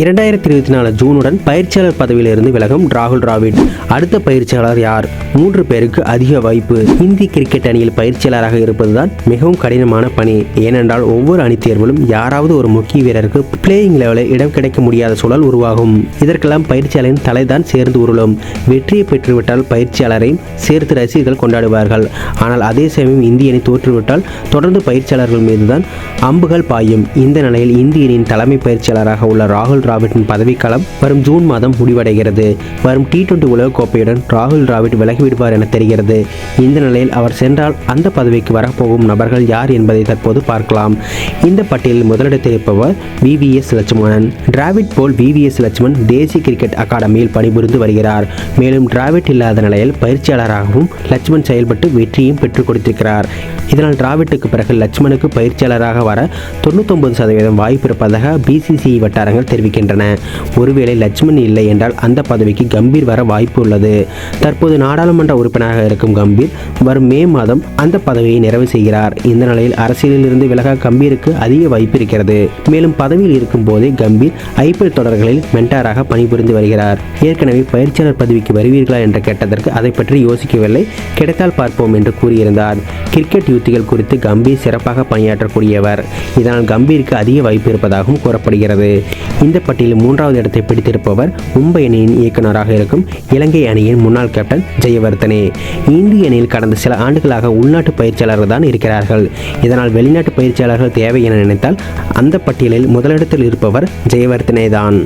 இரண்டாயிரத்தி இருபத்தி நாலு ஜூனுடன் பயிற்சியாளர் பதவியிலிருந்து விலகும் ராகுல் டிராவிட். அடுத்த பயிற்சியாளர் யார்? மூன்று பேருக்கு அதிக வாய்ப்பு. இந்திய கிரிக்கெட் அணியில் பயிற்சியாளராக இருப்பதுதான் மிகவும் கடினமான பணி. ஏனென்றால் ஒவ்வொரு அணி தேர்விலும் யாராவது ஒரு முக்கிய வீரருக்கு பிளேயிங் லெவலில் இடம் கிடைக்க முடியாத சூழல் உருவாகும். இதற்கெல்லாம் பயிற்சியாளரின் தலைதான் சேர்ந்து உருளும். வெற்றியை பெற்றுவிட்டால் பயிற்சியாளரை சேர்த்து ரசிகர்கள் கொண்டாடுவார்கள். ஆனால் அதே சமயம் இந்திய அணி தோற்றுவிட்டால் தொடர்ந்து பயிற்சியாளர்கள் மீதுதான் அம்புகள் பாயும். இந்த நிலையில் இந்திய அணியின் தலைமை பயிற்சியாளராக உள்ள ராகுல் டிராவிட்டின் பதவிக்காலம் வரும் ஜூன் மாதம் முடிவடைகிறது. வரும் டி டுவெண்டி உலகக்கோப்பையுடன் ராகுல் டிராவிட் விலகிவிடுவார் என தெரிகிறது. இந்த நிலையில் அவர் சென்றால் அந்த பதவிக்கு வரப்போகும் நபர்கள் யார் என்பதை தற்போது பார்க்கலாம். இந்த பட்டியலில் முதலிடத்தில் இருப்பவர் விவிஎஸ் லட்சுமணன். டிராவிட் போல் விவிஎஸ் லட்சுமணன் தேசிய கிரிக்கெட் அகாடமியில் பணிபுரிந்து வருகிறார். மேலும் டிராவிட் இல்லாத நிலையில் பயிற்சியாளராகவும் லட்சுமண் செயல்பட்டு வெற்றியும் பெற்றுக் கொடுத்திருக்கிறார். இதனால் டிராவிட்டுக்கு பிறகு லட்சுமணுக்கு பயிற்சியாளராக வர தொண்ணூத்தொன்பது சதவீதம் வாய்ப்பு இருப்பதாக பிசிசிஐ வட்டாரங்கள் இருக்கின்றன. ஒருவேளை லட்சுமண் இல்லை என்றால் அந்த பதவிக்கு கம்பீர் வர வாய்ப்பு உள்ளது. தற்போது நாடாளுமன்ற உறுப்பினராக இருக்கும் கம்பீர் வரும் மே மாதம் அந்த பதவியை நிறைவு செய்கிறார். இந்த நிலையில் அரசியலில் இருந்து விலக கம்பீருக்கு அதிக வாய்ப்பு இருக்கிறது. மேலும் பதவியில் இருக்கும் போதே கம்பீர் ஐபிஎல் தொடர்களில் மென்டாராக பணிபுரிந்து வருகிறார். ஏற்கனவே பயிற்சியாளர் பதவிக்கு வருவீர்களா என்று கேட்டதற்கு அதை பற்றி யோசிக்கவில்லை. கிடைத்தால் பார்ப்போம் என்று கூறியிருந்தார். கிரிக்கெட் யுத்திகள் குறித்து கம்பீர் சிறப்பாக பணியாற்றக்கூடியவர். இதனால் கம்பீருக்கு அதிக வாய்ப்பு இருப்பதாகவும் கூறப்படுகிறது. இந்த பட்டியலில் மூன்றாவது இடத்தை பிடித்திருப்பவர் மும்பை அணியின் இயக்குநராக இருக்கும் இலங்கை அணியின் முன்னாள் கேப்டன் ஜெயவர்தனே. இந்திய அணியில் கடந்த சில ஆண்டுகளாக உள்நாட்டு பயிற்சியாளர்கள் தான் இருக்கிறார்கள். இதனால் வெளிநாட்டு பயிற்சியாளர்கள் தேவை என நினைத்தால் அந்த பட்டியலில் முதலிடத்தில் இருப்பவர் ஜெயவர்தனே தான்.